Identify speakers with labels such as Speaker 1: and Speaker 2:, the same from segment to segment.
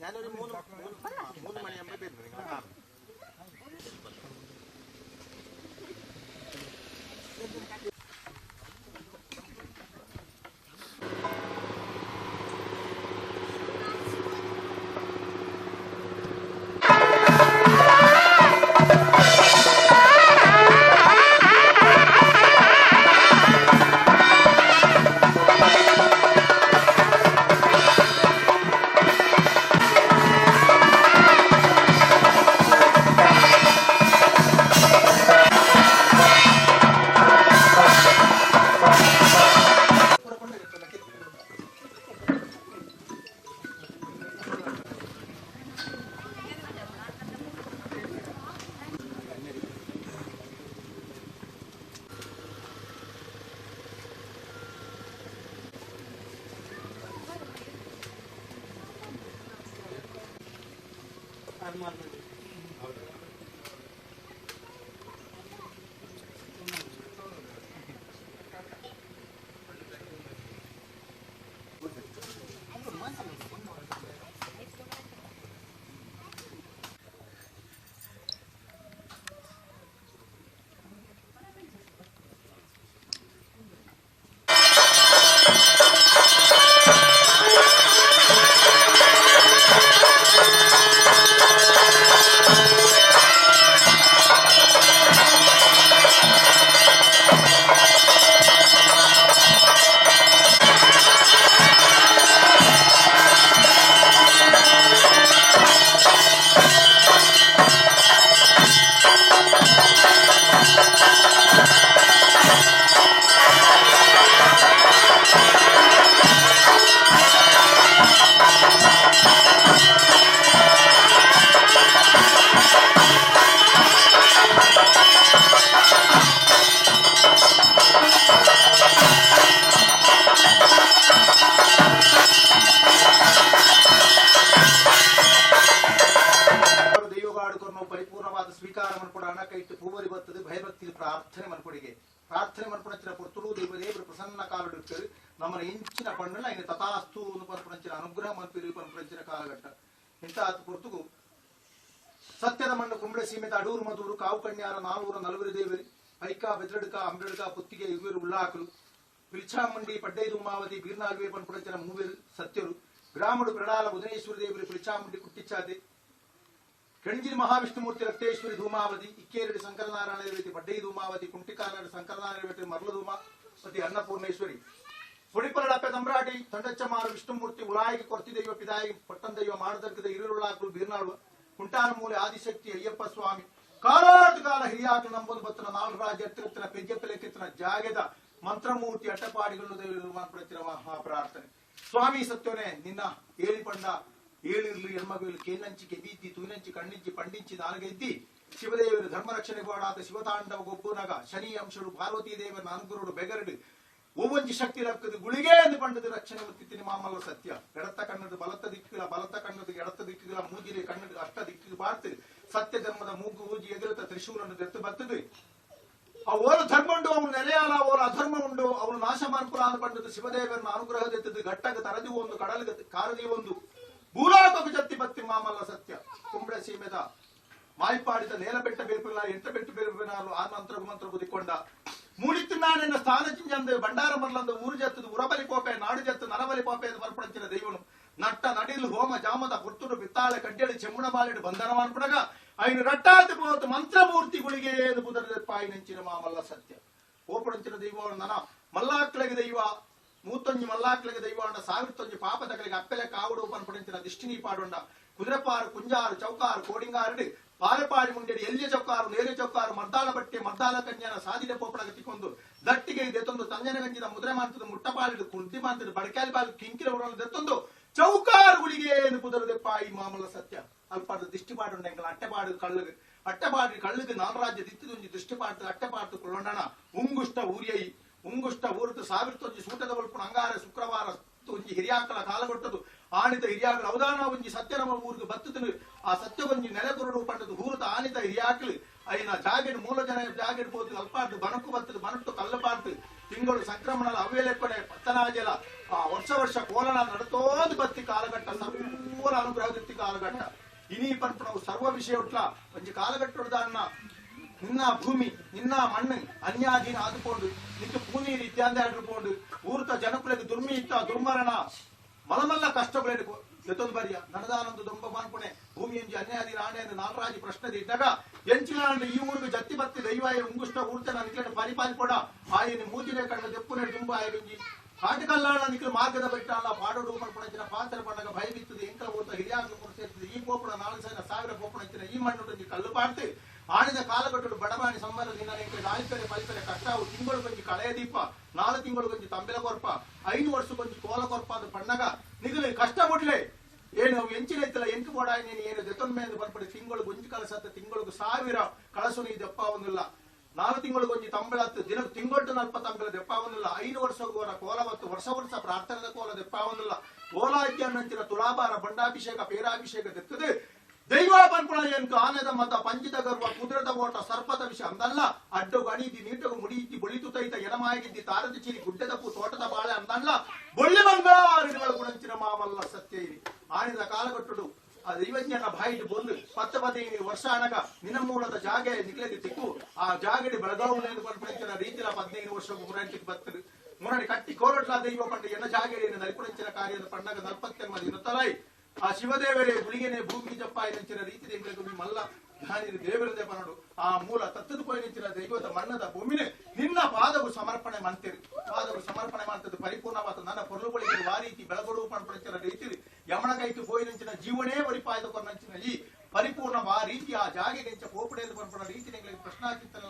Speaker 1: ഞാനൊരു മൂന്ന് മൂന്ന് ಅವರು ಪಣ್ಣನ ಇನ್ನು ತಥಾಸ್ತು ಪನ್ಪುಣಚಿನ ಅನುಗ್ರಹ ಮನ್ಪಿರಿ ಪನ್ಪುಣಚಿನ ಕಾಲಘಟ್ಟ ಇಂಥ ಪುರ್ತುಗು ಸತ್ಯದ ಮಣ್ಣು ಕುಂಬಳೆ ಸೀಮೆತ ಅಡೂರು ಮಧೂರು ಕಾವು ಕಣ್ಯಾರ ನಾಲ್ವೂರ ನಲವರಿ ದೇವರಿ ಐಕ ಬೆದ್ರಡ್ಕ ಅಂಬೆಡ್ಕ ಪುತ್ತಿಗೆ ಇವರು ಉಳ್ಳಾಕಲು ಪಿಲ್ಚಾಮಂಡಿ ಪಡ್ಡೈದು ಉಮಾವತಿ ಬೀರ್ನಾಲ್ವೇ ಪನ್ಪುಣಚಿನ ಮೂವೇರು ಸತ್ಯರು ಗ್ರಾಮಡು ಪ್ರಡಾಲ ಬುಧನೇಶ್ವರ ದೇವರಿ ಪಿಲ್ಚಾಮುಂಡಿ ಕುಟ್ಟಿಚ್ಚಾದೆ ಕೆಂಜಿನ ಮಹಾವಿಷ್ಣುಮೂರ್ತಿ ರಕ್ತೇಶ್ವರಿ ಧೂಮಾವತಿ ಇಕ್ಕೇರಡಿ ಶಂಕರನಾರಾಯಣ ದೇವತಿ ಬಡ್ಡೈ ಧೂಮಾವತಿ ಕುಂಟಿಕಾನಾಡಿ ಶಂಕರನಾರಾಯಣ ದೇವತಿ ಮರ್ಲ ಧೂಮಾವತಿ ಅನ್ನಪೂರ್ಣೇಶ್ವರಿ ಹೊಡಿಪರಡಪ್ಪೆ ತಂಬ್ರಾಟಿ ತಂಡಚ್ಚಮಾರು ವಿಷ್ಣುಮೂರ್ತಿ ಉಳಾಯಿಗೆ ಕೊರ್ತಿದೆಯ್ಯೋ ಪಿದಾಯಿ ಪೊಟ್ಟಂದೆಯ್ಯೋ ಮಾಡದರ್ಗದ ಇರುಳುಳಾಕರು ಬೀರ್ನಾಳು ಕುಂಟಾರ ಮೂಲೆ ಆದಿಶಕ್ತಿ ಅಯ್ಯಪ್ಪ ಸ್ವಾಮಿ. ಕಾಲಾಟಗಾಲ ಹಿರಿಯಾಟ ನಂಬುದು ಬತ್ತನ ನಾಲ್ಕು ರಾಜ್ಯ ಎತ್ತಿರತ್ತಿನ ಪೆಜ್ಜೆತ್ತಲೆ ಕಿತ್ತಿನ ಜಾಗದ ಮಂತ್ರಮೂರ್ತಿ ಅಟ್ಟಪಾಡಿಗಳು ದೇವರು ಮಹಾ ಪ್ರಾರ್ಥನೆ ಸ್ವಾಮಿ ಸತ್ಯವನೇ, ನಿನ್ನ ಏಳಿ ಪಂಡ, ಏಳಿರ್ಲಿ ಹೆಣ್ಮಗಳು ಕೇಲಂಚಿ ಕೆಬಿದ್ದಿ ತೂನಂಚಿ ಕಣ್ಣಿಂಚಿ ಪಂಡಿಂಚಿ ನಾಲ್ಗೆದ್ದಿ, ಶಿವದೇವರು ಧರ್ಮರಕ್ಷಣೆ ಗೋಡಾದ ಶಿವತಾಂಡವ ಗೊಬ್ಬುನಗ ಶನಿ ಅಂಶರು ಪಾರ್ವತೀ ದೇವರ ಅನುಗುರುಡು ಬೆಗರಡು ಒவ்வೊಂಜಿ ಶಕ್ತಿ ರಕ್ಕದು ಗುಳಿಗೆ ಎಂದು ಪಂಡದ ರಕ್ಷಣೆ ಮುತ್ತಿತ್ತಿನ ಮಾಮಲ್ಲ ಸತ್ಯ. ಎಡತ್ತ ಕಣ್ಣದು ಬಲತ್ತ ದಿಕ್ಕಿಲ್ಲ, ಬಲತ್ತ ಕಣ್ಣದು ಎಡತ್ತ ದಿಕ್ಕಿಲ್ಲ ಮೂಜಿಲಿ ಕಣ್ಣದು ಅಷ್ಟ ದಿಕ್ಕಿಗೆ ಬಾರ್ತದೆ. ಸತ್ಯ ಧರ್ಮದ ಮೂಗು ಊಜಿ ಎದುರುತ್ತ ತ್ರಿಶೂಲನ್ನು ಎತ್ತು ಬರ್ತದೆ. ಆ ಓರ ಧರ್ಮ ಉಂಡು ಅವನು ನೆಲೆಯಾಲ, ಓರ ಅಧರ್ಮ ಉಂಡು ಅವನು ನಾಶ ಮಾಡ್ಕೊಳ ಅಂತ ಪಂಡದು ಶಿವದೇವರನ್ನ ಅನುಗ್ರಹದೆತ್ತದು. ತರದಿ ಒಂದು, ಕಡಲಿಗೆ ಕಾರದಿ ಒಂದು. ಭೂಲೋಕಕ್ಕೆ ಜತ್ತಿ ಬತ್ತಿ ಮಾಮಲ್ಲ ಸತ್ಯ. ಕುಂಬಳೆ ಸೀಮೆದ ಮಾಯಿಪಾಡಿದ ನೇಲ ಬೆಟ್ಟ ಬೇರ್ಪಿಲ್ಲ ಎಂಟ ಬೆಟ್ಟ ಬೇರ್ಪಿನಾರು ಆ ಮಂತ್ರ ಮಂತ್ರ ಬುದಿಕೊಂಡ ಮೂಡಿತ್ತು ನಾನೆನ್ನ ಸ್ಥಾನ ಚಿಂಜಂದ ಬಂಡಾರ ಮರ್ಲಂದ ಊರು ಜತ್ತದು ಉರಬಲಿ ಪೋಪೆ ನಾಡು ಜತ್ತು ನರಬಲಿ ಪೋಪೆ ಎಂದು ಮರ್ಪಡಿಸಿದ ದೈವನು ನಟ್ಟ ನಡಿಲು ಹೋಮ ಜಾಮದ ಪುತ್ತೂರು ಬಿತ್ತಾಳೆ ಕಡ್ಡಳಿ ಚೆಮ್ಮುಣ ಬಾಲಿಡು ಬಂಧನ ಮಾಡ್ಬಿಡಗ ಐನು ರಟ್ಟಾತಿ ಪೋತು ಮಂತ್ರಮೂರ್ತಿಗಳಿಗೆ ಎಂದು ಬುದರದ ಪಾಯಿ ನೆಂಚಿನ ಮಾಮಲ್ಲ ಸತ್ಯ ಓಪಡಂಚಿನ ದೈವ ನನ ಮಲ್ಲಾಕ್ಲೆಗೆ ದೈವ ಮೂತ್ತೊಂಜಿ ಮಲ್ಲಾಕ್ಲೆಗೆ ದೈವ ಅಂಡ ಸಾವಿರತ್ತೊಂಜಿ ಪಾಪದಕಲಿಗೆ ಅಪ್ಪೆಲೆ ಕಾವುಡು ಪನ್ಪಡಿಂಚಿನ ದಿಷ್ಟಿನಿ ಪಾಡುಂಡ ಕುದುರೆಪಾರು ಕುಂಜಾರು ಚೌಕಾರು ಕೋಡಿಂಗಾರಡಿ ಪಾಲೆಪಾಡಿ ಮುಂಡೆಡಿ ಎಲ್ಲಿಯ ಚೌಕಾರು ನೇರೆ ಚೌಕಾರು ಮರ್ದಾಳ ಬಟ್ಟೆ ಮರ್ದಾಳ ಕನ್ಯನ ಸಾದಿಲೆ ಪೋಪಳಗ ತಿಕ್ಕೊಂದು ದಟ್ಟಿಗೆ ದೆತ್ತೊಂದು ಗಂಜಿದ ಮುದ್ರೆ ಮಾಂತದ ಮುಟ್ಟಪಾಲಿಡು, ಕುಂತಿ ಮಾಂತದ ಬಡಕಾಲಿ ಬಾಲು ಕಿಂಕಿರ ಉಡಲು ದೆತ್ತೊಂದು ಚೌಕಾರುಗಳಿಗೆ ಎಂದು ಕುದುರದೆಪ್ಪ ಈ ಮಾಮಲ ಸತ್ಯ. ಅಲ್ಪಾಡು ದಿಷ್ಟಿಪಾಡು ಎಂಗಳ ಅಟ್ಟೆಪಾಡು ಕಳ್ಳುಗೆ ಅಟ್ಟೆಪಾಡಿ ಕಳ್ಳುಗೆ ನಾಲ್ರಾಜ್ಯ ದಿತ್ತಿದೊಂಜಿ ದಿಷ್ಟಿಪಾಡ್ತು ಅಟ್ಟಪಾಡ್ತು ಕೊಳ್ಳೋಣ ಉಂಗುಷ್ಟ ಊರಿಯೈ, ಉಂಗುಷ್ಟ ಊರುತು ಸಾವಿರತ್ತೊಂಜಿ ಸೂಟದ ಬಲ್ಪುಣ ಅಂಗಾರ ಶುಕ್ರವಾರ ಒಂಜಿ ಹಿರಿಯಾಕಲ ಕಾಲಗೊಟ್ಟದು ಆಣಿತ ಹಿರಿಯಾಕಳ ಅವಧಾನ ಒಂಜಿ ಸತ್ಯನಮ ಊರಿಗೆ ಬತ್ತುತ್ತನು ಸಂಕ್ರಮಣ ಅವೇಲೆಪ್ಪಡೆ ಪತ್ತನಾಜಲ ಆ ವರ್ಷ ವರ್ಷ ಕೋಲನ ನಡತೋದ್ ಬತ್ತಿ ಕಾಲಘಟ್ಟ ಸರ್ವೂರ ಅನುಗ್ರಹದಿತ್ತಿ ಕಾಲಘಟ್ಟ. ಇನಿ ಪರ್ಪಣವು ಸರ್ವ ವಿಷಯ ಉಟ್ಲ. ಒಂಜಿ ಕಾಲಘಟ್ಟ ಅಣ್ಣ ನಿನ್ನ ಭೂಮಿ, ನಿನ್ನ ಮಣ್ಣು ಅನ್ಯಾಧೀನ ಆದುಕೊಂಡು ನಿಂತು ಭೂಮಿ ಇತ್ಯಾಂದಿ ಆಡಿಕೊಂಡು ಊರ್ತ ಜನಕುಲಕ್ಕೆ ದುರ್ಮಿ ಇತ್ತ ದುರ್ಮರಣ, ಮಲಮಲ್ಲ ಕಷ್ಟಗಳು ಎತ್ತೊಂದು ಬರಿಯ. ನನದಾನೊಂದು ದೊಂಬ ಮಾನ್ಪುಣೆ ಭೂಮಿ ಎಂಜಿ ಅನ್ಯಾಧೀನ ಆಣೆ ಎಂದು ನಾಲ್ರಾಜಿ ಪ್ರಶ್ನೆ ಇದ್ದಾಗ ಎಂಚಿನ ಈ ಊರಿಗೆ ಜತ್ತಿ ಬತ್ತಿ ದೈವಾಯ, ಉಂಗುಷ್ಟ ಊರ್ತ ನನಗೆ ಪರಿಪಾಲಿಕೊಡ. ಆಯನಿ ಮೂಜಿನ ಕಣ್ಣ ದೆಪ್ಪುನೆ ದುಂಬ ఆయన ಕಾಟಕಲ್ಲಾಳ ನಿಖಿಲ ಮಾರ್ಗದ ಬೆಟ್ಟಾಲ ಪಾಡೋಡು ಮಾಡ್ಕೊಂಡಂಚಿನ ಪಾತ್ರ ಪಂಡಗ ಭಯ ಬಿತ್ತದ ಎಂಕಲ ಊತ ಹಿರಿಯಾಗ್ಲು ಈ ಪೋಪಣ ನಾಲ್ಕು ಸಾವಿರ ಸಾವಿರ ಪೋಪಣಂಚಿನ ಈ ಮಣ್ಣು ಕಲ್ಲು ಪಾಡ್ತಿ ಆಡಿದ ಕಾಲಗಟ್ಟಲು ಬಡವಾಣಿ ಸಂಬಂಧ ದಿನ ನಾಲ್ಕರೆ ಪಲ್ಪರೆ ಕಟ್ಟಾವು ತಿಂಗಳು ಕೊಂಚಿ ಕಳೆಯ ದೀಪ ನಾಲ್ಕು ತಿಂಗಳು ಕೊಂಚಿ ತಂಬೆಲ ಕೊರ್ಪ ಐದು ವರ್ಷ ಕೊಂಚಿ ಕೋಲ ಕೊರ್ಪ ಅದು ಪಣ್ಣಗ ನಿಗಲು ಕಷ್ಟ ಬಿಡ್ಲೆ ಏನು ಅವು ಎಂಚಿನ ಇತ್ತಲ್ಲ ಎಂಟು ನೀನು ಏನು ದೆತ್ತೊಂದ ಮೇಲೆ ಬರ್ಪಡಿ ತಿಂಗಳು ಗುಂಜಿ ಕಳಸತ್ತ ತಿಂಗಳಿಗೆ ಸಾವಿರ ಕಳಸು ನೀ ದಪ್ಪ ಒಂದಿಲ್ಲ ನಾಲ್ಕು ತಿಂಗಳು ಕೊಂಚಿ ತಂಬೆಲ ಹತ್ತು ದಿನ ತಿಂಗಳು ನಲ್ಪ ತಂಬಳ ದೆಪ್ಪ ಒಂದಿಲ್ಲ ಐದು ವರ್ಷ ಗೋರ ಕೋಲ ಮತ್ತು ವರ್ಷ ವರ್ಷ ಪ್ರಾರ್ಥನೆ ಕೋಲ ದೆಪ್ಪ ಒಂದಿಲ್ಲ ಕೋಲಾಜ್ಯ ನಂಚಿನ ತುಲಾಭಾರ ಬಂಡಾಭಿಷೇಕ, ಪೇರಾಭಿಷೇಕ ದೆತ್ತದೆ. ದೈವ ಪಂಪಣ ಎಂಕು ಆನೆದ ಮತ ಪಂಚಿತ ಗರ್ವ, ಕುದುರೆದ ಓಟ, ಸರ್ಪದ ವಿಷ ಅಂದಲ್ಲ, ಅಡ್ಡು ಗಣಿದಿ, ನೀಟಗು ಮುಡಿಯಿತಿ ಬೊಳಿತು ತೈತ ಎನಮಾಗಿದ್ದಿ ತಾರದ ಚಿರಿ, ಗುಡ್ಡದ ಪೂ, ತೋಟದ ಬಾಳೆ, ಅಂದಲ್ಲ, ಬೊಳ್ಳಿ ಬಂಗಾರಿಗಳ ಗುಣಂಚಿನ ಮಾಮಲ್ಲ ಸತ್ಯ. ಇರಿ ಆನಿದ ಕಾಲಗಟ್ಟುಡು, ಆ ದೈವಜ್ಞನ ಬಾಯಿಟ್ಟು ಬಂದು ಪತ್ತ ಪದೇ ವರ್ಷ ಅನಗ ನಿನ್ನ ಬೆಳಗಾವು ಪಂಪಣಿಂಚಿನ ರೀತಿಲ ಹದಿನೈದು ವರ್ಷ ಮುರಾಂಟಿಗೆ ಬರ್ತದೆ. ಮುರಾಣಿ ಕಟ್ಟಿ ಕೋರಟ್ಲ ದೈವ ಪಂಡ ಎನ್ನ ಜಾಗಡಿ ನಲ್ಪುಡಂಚಿನ ಕಾರ್ಯದ ಪಂಡಗ ನಲ್ಪತ್ತೆಮ್ಮ ದಿನತಲಾಯಿ ಆ ಶಿವದೇವರೇ ಗುಳಿಗೆನೆ ಭೂಮಿ ಜಪ್ಪ ಎಂಚಿನ ರೀತಿ ಮಲ್ಲ ಜ್ಞಾನಿರು ದೇವರದೇ ಪನಡು ಆ ಮೂಲ ತತ್ತದ ಪೋಯಿ ನೆಂಚಿನ ದೈವದ ಮಣ್ಣದ ಭೂಮಿನೇ ನಿನ್ನ ಪಾದವು ಸಮರ್ಪಣೆ ಮಾಡ್ತೀರಿ. ಪಾದವು ಸಮರ್ಪಣೆ ಮಾಡ್ತದೆ ಪರಿಪೂರ್ಣವಾದ ನನ್ನ ಪೊರ್ಲುಗಳಿಗೆ ಆ ರೀತಿ ಬೆಳಗೊಡು ಪಂಪಣಿಂಚಿನ ರೀತಿ ಯಮನ ಕೈತು ಪೋಯಿನಂಚಿನ ಜೀವನೇ ಒರಿಪಾಯ್ದ ಕೊರ್ನಂಚಿನ ಈ ಪರಿಪೂರ್ಣ ಆ ರೀತಿ ಆ ಜಾಗೆ ನೆಂಚ ಪೋಪಡೆಯಲ್ಲಿ ಪಣಪಡ ರೀತಿ ನಿಮಗೆ ಮಂತದೆ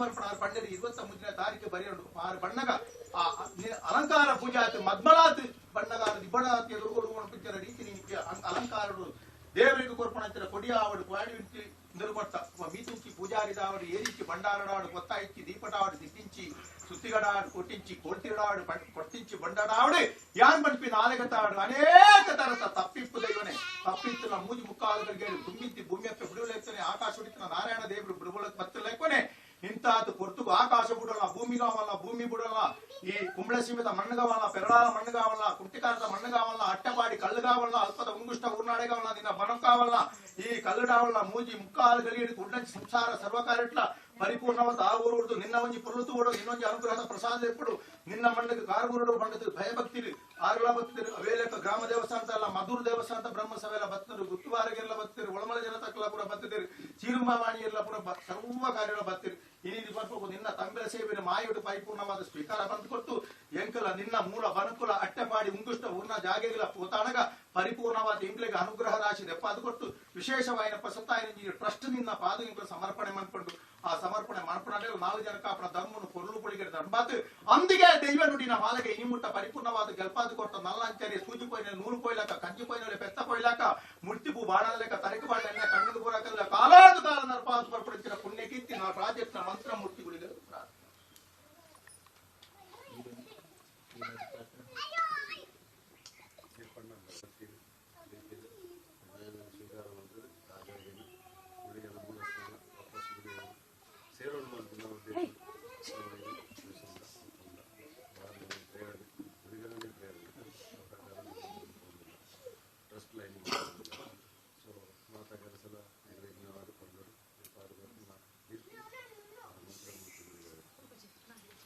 Speaker 1: ಇನ್ನಿನ ఆరు ತಾರೀಕು ಬರೆಯೋಡು ಆರು ಬಣ್ಣಗ, ಆ, ನಿ- ಅಲಂಕಾರ ಪೂಜಾತ್ ಮದ್ಮಲಾತ್ ಬಣ್ಣಗಾರ ದಿಬ್ಬಡಾತ್ ಎದುರುಗೊಡು ಪಿಚ್ಚರ ರೀತಿ ನಿಮಗೆ ಅಲಂಕಾರಡು ದೇವರಿಗೆ ಕೊರ್ಪಣಂಚಿನ ಕೊಡಿಯಾವಡು ಕ್ವಾಡಿ ವಿಂಟಿ ನಿರ್ಮಟ್ಟ ಮೀತುಂಚಿ ಪೂಜಾರಿದಾವಡು ಏರಿಚಿ ಬಂಡಾರಡಾಡು ಕೊತ್ತಾಯಿಚ್ಚಿ ದೀಪಟಾವಡು ದಿಟ್ಟಿಂಚಿ, ಸುತ್ತಿಗಡಾಡು, ಕೊಟ್ಟಿಂಚಿ ಕೋಟಿರಡಾಡು ಕೊಟ್ಟಿಂಚಿ ಬಂಡಾಡಾವಡೆ ಯಾನ್ ಬನ್ಪಿ ನಾಲೆಗತ್ತಾಡು ಅನೇಕ ತರಸ ತಪ್ಪಿಪ್ಪು ದೈವನೆ. ತಪ್ಪಿತ್ತು ಮೂಜಿ ಮುಕ್ಕಾಲುಗಳಿಗೆ ತುಂಬಿತ್ತಿ ಭೂಮಿಯಪ್ಪ ಬಿಡುವಲೆತ್ತನೆ, ಆಕಾಶ ಹೊಡಿತನ ನಾರಾಯಣ ದೇವರು ಬಿಡುವಳಕ್ ಪೊರ್ತು ಆಕಾಶ ಬಿಡಲ್ಲ ಭೂಮಿ ಕಾವಲ್ಲ ಭೂಮಿ ಬಿಡಲ್ಲ ಈ ಕುಂಬಳ ಸೀಮಿತ ಮಣ್ಣಗಾವಲ್ಲ ಪೆರಳಾಲ ಕುಂಟಿಕಾರದ ಕುಟ್ಟಿಕಾರದ ಮಣ್ಣಗಾವಲ್ಲ, ಅಟ್ಟಪಾಡಿ ಕಲ್ಲುಗಾವಲ್ಲ, ಅಲ್ಪದ ಉಂಗುಷ್ಟ ಊರ್ನಾಡೆಗಾವಲ್ಲ, ನಿನ್ನ ಬನಕಾವಲ್ಲ, ಈ ಕಲ್ಲುಡಾವಲ್ಲ ಮೂಜಿ ಮುಕ್ಕಾಲು ಗಲಿಯಡಿ ಕುಂಡಂಚಿ ಸಂಸಾರ ಸರ್ವಕಾರಿಟ್ಲ ಪರಿಪೂರ್ಣವಾದ ಆ ಊರುಡು ನಿನ್ನ ಒಂಜಿ ಪುರುತು ಓಡು ಇನ್ನೊಂದು ಅನುಗ್ರಹದ ಪ್ರಸಾದ ಎಪ್ಪಡು ನಿನ್ನ ಮಣ್ಣಿಗೆ ಕಾರ್ಗುರುಡು ಬಂಡದ ಭಯಭಕ್ತಿಲಿ. ಆರುಳ ಭಕ್ತಿರು ಅವೇಲೆ ಗ್ರಾಮ ದೇವಸ್ಥಾನ ಅಲ್ಲ, ಮಧುರ ದೇವಸ್ಥಾನ ಬ್ರಹ್ಮ ಸಭೆಲ್ಲ ಬತ್ತಿರು ಗುತ್ತುವಾರಿಗೆಲ್ಲ ಬತ್ತಿರು ಒಳಮಲ ಜನತಕ್ಲ ಪುರ ಬತ್ತಿದ್ದೀರಿ. ಚೀರುಮಾವಾಣಿ ಎಲ್ಲ ಬ- ಸರ್ವ ಕಾರ್ಯಗಳ ಬತ್ತಿರು. ಇನ್ನಿದು ಸ್ವಲ್ಪ ನಿನ್ನ ತಂಬೆಲ ಸೇವೆನ ಮಾಯುಡು ಪರಿಪೂರ್ಣವಾದ ಸ್ವೀಕಾರ ಬಂದು ಕೊಟ್ಟು, ಎಂಕಲ ನಿನ್ನ ಮೂಲ ಬನಕುಲ ಅಟ್ಟೆಪಾಡಿ ಉಂಗುಷ್ಟ ಊರ್ಣ ಜಾಗೆಗಳ ಪೋತಾಣಗ ಪರಿಪೂರ್ಣವಾದ ಇಂಗ್ಲಿಗೆ ಅನುಗ್ರಹ ರಾಶಿ ದೆಪ್ಪಾದು ಕೊಟ್ಟು, ವಿಶೇಷವಾಯಿನ ಪ್ರಸತ್ತಾಯಿನ ಟ್ರಸ್ಟ್ ನಿನ್ನ ಪಾದಗಳು ಸಮರ್ಪಣೆ ಮಾಡ್ಕೊಂಡು, ಆ ಸಮರ್ಪಣೆ ಮಾಡ್ಕೊಂಡೇ ನಾಲ್ಕು ಜನಕ ಅಪ್ಪನ ಧರ್ಮನು ಪೊರುಳು ಪುಳಿಗೆ ಧರ್ಮಾತು ಅಂದಿಗೆ ದೈವ ನುಡಿನ ಮಾಲಗೆ ಮುಟ್ಟ ಪರಿಪೂರ್ಣವಾದ ಗೆಲ್ಪಾದು ಕೊಟ್ಟ ನಲ್ಲಾಂಚರಿ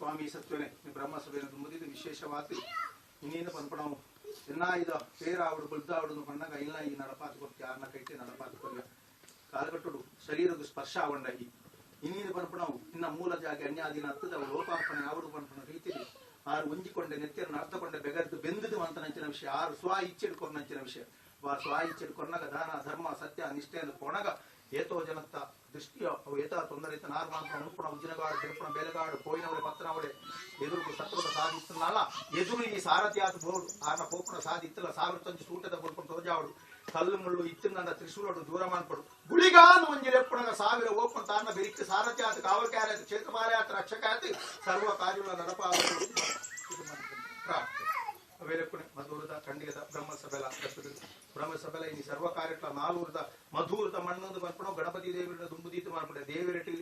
Speaker 1: ಸ್ವಾಮಿ ಸತ್ವನೆ ಬ್ರಹ್ಮ ಸಭೆಯನ್ನು ಮುದಿದು ವಿಶೇಷವಾದ ಇನ್ನೇನು ಪನ್ಪಣವು ಪೇರಾವಡು ಬುದ್ಧ ಬುದ್ಧಾವಡು ಪಣ್ಣಗ ಇಲ್ಲ, ಈ ನಡಪಾತು ಕೊಟ್ಟು ಯಾರನ್ನ ಕೈತೆ ಕೊಡ ಕಾಲಗಟ್ಟುಡು ಶರೀರದ ಸ್ಪರ್ಶ ಆವಂಡಾಗಿ ಇನ್ನೇನು ಪನ್ಪಣವು ಇನ್ನ ಮೂಲ ಜಾಗ ಅನ್ಯಾದಿನ ಹತ್ತದ ಲೋಪಾರ್ಪಣೆ ಅವರು ಪನ್ಪಣ ರೀತಿಲಿ. ಆರು ಒಂಜಿಕೊಂಡೆ ನೆತ್ತಿಯನ್ನು ಅರ್ಥಕೊಂಡೆ ಬೆಗರ್ದು ಬೆಂದದು ಅಂತ ನಂಚಿನ ವಿಷಯ. ಆರು ಸ್ವ ಇಚ್ಛೆಡ್ಕೊಂಡು ನಂಚಿನ ವಿಷಯ. ಸ್ವ ಇಚ್ಛೆಡ್ಕೊಂಡಾಗ ದಾನ, ಧರ್ಮ, ಸತ್ಯ, ನಿಷ್ಠೆಯನ್ನು ಕೊಣಗ ಏತೋ ಜನತ್ತ ದೃಷ್ಟಿಯ ಅವು ಏತ ತೊಂದರೆ ನಾರು ಮಾತ್ರ ಉಣುಪುಣ ಉಜ್ಜಿನಗಾಡು ತಿರುಪುಣ ಬೇಲಗಾಡು ಕೋಯಿನವಳೆ ಪತ್ತನವಳೆ ಎದುರು ಸತ್ರದ ಸಾಧಿಸ್ತನಲ್ಲ ಎದುರು ಈ ಸಾರಥಿ ಆತ ಬೋಡು ಆನ ಪೋಪುಣ ಸಾಧಿತ್ತಲ್ಲ ಸಾವಿರ ತಂಜಿ ಸೂಟದ ಬೋಡ್ಕೊಂಡು ತೋಜಾವಡು ಕಲ್ಲು ಮುಳ್ಳು ಇತ್ತಿನ ತ್ರಿಶೂಲಡು ದೂರ ಮಾಡ್ಕೊಡು ಗುಳಿಗಾನು ಒಂಜಿ ಲೆಪ್ಪುಣಗ ಸಾವಿರ ಓಪನ್ ತಾನ ಬೆರಿಕ್ಕೆ ಸಾರಥಿ ಆತ ಕಾವಲ್ಕಾರ ಆತ ಕ್ಷೇತ್ರಮಾಲೆ ಆತ ರಕ್ಷಕ ಆತ ಸರ್ವ ಕಾರ್ಯಗಳ ನಡಪ ಪ್ರಾರ್ಥನೆ ಅವೇಲೆಪ್ಪುಣೆ ಮಧುರದ ಖಂಡಿಗದ ಬ್ರಹ್ಮ ಸಭೆಲ ಬ್ರಹ್ಮ ಸಭೆಲ ಇನಿ ಸರ್ವ ಕಾರ್ಯಕ್ರಮ ನಾಲ್ವರದ ಮಧುರದ ಮಣ್ಣೊಂದು ಬರ್ಕೊಂಡು ಗಣಪತಿ ದೇವಿರ ದುಂಬುದೀತು ಮಾಡ್ಬಿಟ್ಟೆ ದೇವಿರಟ್ಟಿ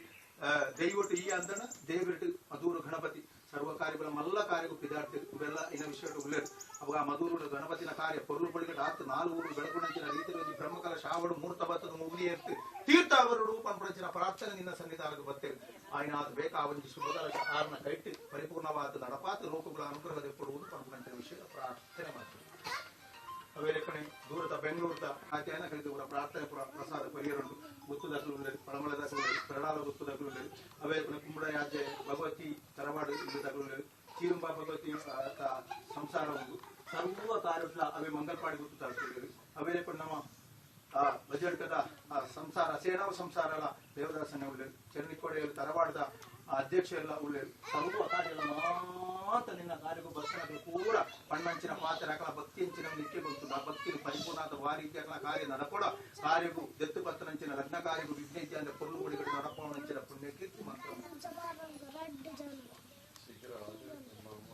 Speaker 1: ದೈವಟ್ಟು ಈ ಅಂದಣ ದೇವಿರಟ್ಟಿ ಮಧುರ ಗಣಪತಿ. ಸರ್ವ ಕಾರ್ಯಗಳ ಮಲ್ಲ ಕಾರ್ಯಗೂ ಪಿದಾರ್ಥ ಇವೆಲ್ಲ ಇನ್ನ ವಿಷಯ ಉಳ್ಳೇರು ಅವಾಗ ಮಧುರುಡು ಗಣಪತಿನ ಕಾರ್ಯ ಪೊರ್ಲು ಬಳಿಗೆ ಹತ್ತು, ನಾಲ್ಕು ಊರು ಬೆಳಗುಣಂಚಿನ ರೀತಿಯಲ್ಲಿ ಬ್ರಹ್ಮಕಲ ಶಾವಡು ಮೂರ್ತ ಬತ್ತದ ಮುಗಿಲಿ ಎತ್ತು ತೀರ್ಥ ಅವರು ಪಂಪಂಚಿನ ಪ್ರಾರ್ಥನೆ ನಿನ್ನ ಸನ್ನಿಧಾನಕ್ಕೆ ಬರ್ತೇವೆ ಆಯ್ನ ಅದು ಬೇಕಾವಂಜಿ ಶುಭಗಳ ಕಾರಣ ಕೈಟ್ಟು. ಪರಿಪೂರ್ಣವಾದ ನಡಪಾತ ಲೋಕಗಳ ಅನುಗ್ರಹದ ಕೊಡುವುದು ಪಂಪಂಚಿನ ವಿಷಯ. ಪ್ರಾರ್ಥನೆ ಮಾಡ್ತೇವೆ ಅವೇ ಕಣೆ, ದೂರದ ಬೆಂಗಳೂರದ ಆಚೆಯನ್ನು ಕಲಿತು ಕೂಡ ಪ್ರಾರ್ಥನೆ ಪುರ ಪ್ರಸಾದ ಪರಿಹರಡು ಗುತ್ತು ಉಳ್ಳದು ಪರಮಳ ಉಳ್ಳದು ಕರಡಾಲ ಗುತ್ತು ಉಳ್ಳದು ಅವೇ ಕುಂಬಳ ಭಗವತಿ ತರವಾಡು ಇಲ್ಲಿ ಉಳ್ಳದು ಭಗವತಿ ಆತ ಸಂಸಾರ ಉಂಟು ಸರ್ವ ಕಾರ್ಯಗಳ ಅವೇ ಮಂಗಲ್ಪಾಡಿ ಗೊತ್ತು ತರ್ತಿದ್ದೀವಿ ಅವೇಲೆ ಕೂಡ ನಮ್ಮ, ಆ ಸಂಸಾರ, ಸೇನಾವ ಸಂಸಾರ ಎಲ್ಲ ದೇವದಾಸನೆ ಉಳ್ಳದು ಚೆನ್ನಿಕೋಡೆಯಲ್ಲಿ ತರವಾಡದ ಅಧ್ಯಕ್ಷ ಎಲ್ಲ ಉಳ್ಳೇದು ಸರ್ವ ಕಾರ್ಯ ಮಾತ್ರ ನಿನ್ನ ಕಾರ್ಯಕ್ಕೂ ಬರ್ತನಗಳು ಕೂಡ ಪಣ್ಣಂಚಿನ ಪಾತ್ರ ಹಾಕಲ ಭಕ್ತಿ ಹೆಂಚಿನ ನಿತ್ಯ ಆ ಭಕ್ತಿ ಪರಿಪೂರ್ಣಾದ ವಾರೀತ್ಯಗಳ ಕಾರ್ಯ ನಡಕೊಡ ಕಾರ್ಯಗೂ ದತ್ತು ಪತ್ತನಂಚಿನ ಲಗ್ನ ಕಾರ್ಯಗೂ ವಿಘ್ನೇತಿ ಅಂದ್ರೆ ಪೊರ್ಲು ಗುಡಿಗಳು ಪುಣ್ಯ ಕೀರ್ತಿ ಮಂತ್ರ.
Speaker 2: 嗯。